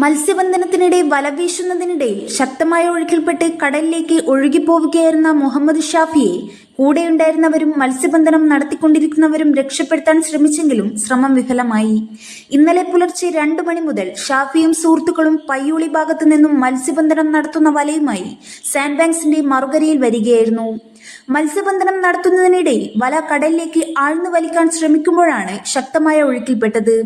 മത്സ്യബന്ധനത്തിനിടെ വല വീശുന്നതിനിടയിൽ ശക്തമായ ഒഴുക്കിൽപ്പെട്ട് കടലിലേക്ക് ഒഴുകിപ്പോവുകയായിരുന്ന മുഹമ്മദ് ഷാഫിയെ കൂടെയുണ്ടായിരുന്നവരും മത്സ്യബന്ധനം നടത്തിക്കൊണ്ടിരിക്കുന്നവരും രക്ഷപ്പെടുത്താൻ ശ്രമിച്ചെങ്കിലും ശ്രമം വിഫലമായി. ഇന്നലെ പുലർച്ചെ രണ്ടു മണി മുതൽ ഷാഫിയും സുഹൃത്തുക്കളും പയ്യോളി ഭാഗത്തു നിന്നും മത്സ്യബന്ധനം നടത്തുന്ന വലയുമായി സാൻഡ് ബാങ്ക്സിന്റെ മറുകരയിൽ വരികയായിരുന്നു. മത്സ്യബന്ധനം നടത്തുന്നതിനിടയിൽ വല കടലിലേക്ക് ആഴ്ന്നു വലിക്കാൻ ശ്രമിക്കുമ്പോഴാണ് ശക്തമായ ഒഴുക്കിൽപ്പെട്ടത്.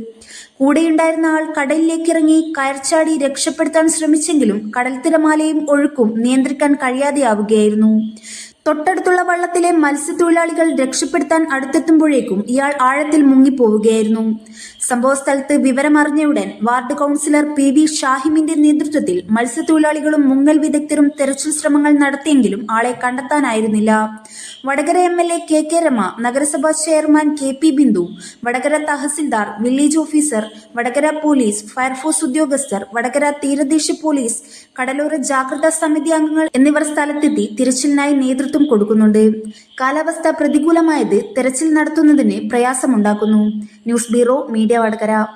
കൂടെയുണ്ടായിരുന്ന ആൾ കടലിലേക്ക് ഇറങ്ങി കയർച്ചാടി രക്ഷപ്പെടുത്താൻ ശ്രമിച്ചെങ്കിലും കടൽ തിരമാലയും ഒഴുക്കും നിയന്ത്രിക്കാൻ കഴിയാതെയാവുകയായിരുന്നു. തൊട്ടടുത്തുള്ള വള്ളത്തിലെ മത്സ്യത്തൊഴിലാളികൾ രക്ഷപ്പെടുത്താൻ അടുത്തെത്തുമ്പോഴേക്കും ഇയാൾ ആഴത്തിൽ മുങ്ങിപ്പോവുകയായിരുന്നു. സംഭവസ്ഥലത്ത് വിവരമറിഞ്ഞയുടൻ വാർഡ് കൗൺസിലർ പി വി ഷാഹിമിന്റെ നേതൃത്വത്തിൽ മത്സ്യത്തൊഴിലാളികളും മുങ്ങൽ വിദഗ്ധരും തെരച്ചിൽ ശ്രമങ്ങൾ നടത്തിയെങ്കിലും ആളെ കണ്ടെത്താനായിരുന്നില്ല. Vadakara M L A K K Rama നഗരസഭാ chairman K P Bindu Vadakara tahsildar village officer Vadakara police fire force ഉദ്യോഗസ്ഥർ വടകര തീരദേശ പോലീസ് കടലോര ജാഗ്രതാ സമിതി അംഗങ്ങൾ എന്നിവർ സ്ഥലത്തെത്തി തിരച്ചിലിനായി നേതൃത്വം കൊടുക്കുന്നുണ്ട്. കാലാവസ്ഥ പ്രതികൂലമായത് തെരച്ചിൽ നടത്തുന്നതിന് പ്രയാസമുണ്ടാക്കുന്നു. News bureau media Vadakara.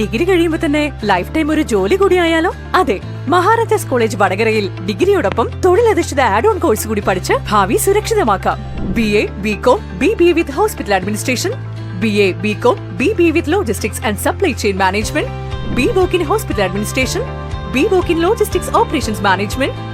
Degree കഴിയുമ്പോൾ തന്നെ ലൈഫ് ടൈം ഒരു ജോലി കൂടി ആയാലോ? അതെ മഹാരാജാസ് കോളേജ് വടകരയിൽ ഡിഗ്രിയോടൊപ്പം തൊഴിലധിഷ്ഠിത ആഡ് ഓൺ കോഴ്സ് കൂടി പഠിച്ച് ഭാവി സുരക്ഷിതമാക്കാം. B A B com B B with hospital administration B A B com B B with logistics and supply chain management B voc in hospital administration B voc in logistics operations management